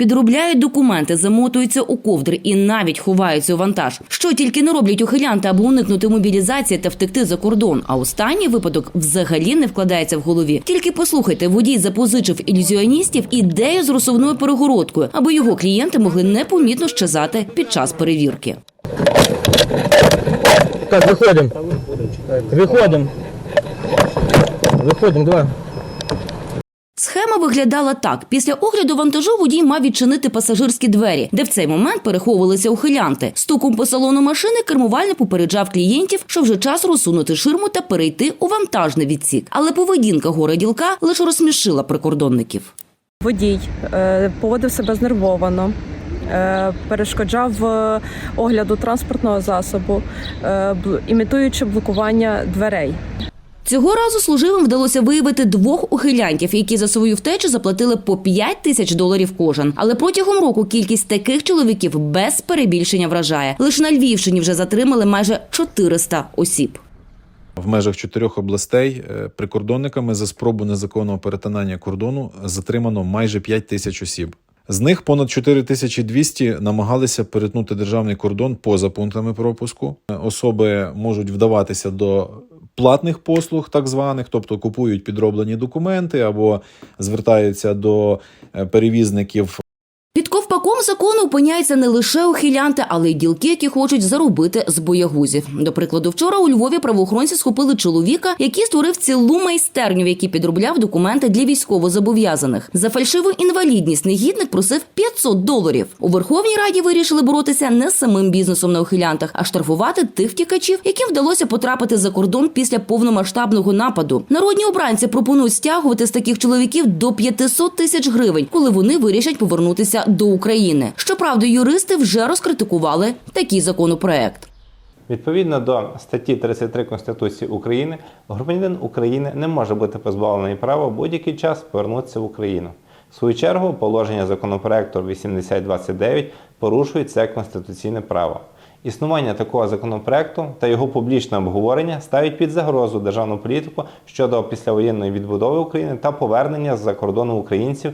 підробляють документи, замотуються у ковдри і навіть ховаються у вантаж. Що тільки не роблять ухилянти, аби уникнути мобілізації та втекти за кордон. А останній випадок взагалі не вкладається в голові. Тільки послухайте, водій запозичив ілюзіоністів ідею з розсувною перегородкою, аби його клієнти могли непомітно щезати під час перевірки. Так, выходим. Выходим. Выходим, давай. Схема виглядала так: після огляду вантажу водій мав відчинити пасажирські двері, де в цей момент переховувалися ухилянти. Стуком по салону машини кермувальник попереджав клієнтів, що вже час розсунути ширму та перейти у вантажний відсік. Але поведінка горе ділка лише розсмішила прикордонників. Водій е, поводив себе знервовано, е, перешкоджав е, огляду транспортного засобу, імітуючи блокування дверей. Цього разу служивим вдалося виявити двох ухилянтів, які за свою втечу заплатили по 5 тисяч доларів кожен. Але протягом року кількість таких чоловіків без перебільшення вражає. Лише на Львівщині вже затримали майже 400 осіб. В межах чотирьох областей е, прикордонниками за спробу незаконного перетинання кордону затримано майже 5 тисяч осіб. З них понад 4200 намагалися перетнути державний кордон поза пунктами пропуску. Е, Особи можуть вдаватися до платних послуг, так званих, тобто купують підроблені документи або звертаються до е, перевізників ковпаком закону опиняються не лише ухилянти, але й ділки, які хочуть заробити з боягузів. До прикладу, вчора у Львові правоохоронці схопили чоловіка, який створив цілу майстерню, в якій підробляв документи для військовозобов'язаних. За фальшиву інвалідність негідник просив 500 доларів. У Верховній Раді вирішили боротися не з самим бізнесом на ухилянтах, а штрафувати тих втікачів, яким вдалося потрапити за кордон після повномасштабного нападу. Народні обранці пропонують стягувати з таких чоловіків до 500 тисяч гривень, коли вони вирішать повернутися до України. Щоправда, юристи вже розкритикували такий законопроект. Відповідно до статті 33 Конституції України, громадянин України не може бути позбавлений права будь-який час повернутися в Україну. В свою чергу, положення законопроекту 8029 порушують це конституційне право. Існування такого законопроекту та його публічне обговорення ставить під загрозу державну політику щодо післявоєнної відбудови України та повернення з-за кордону українців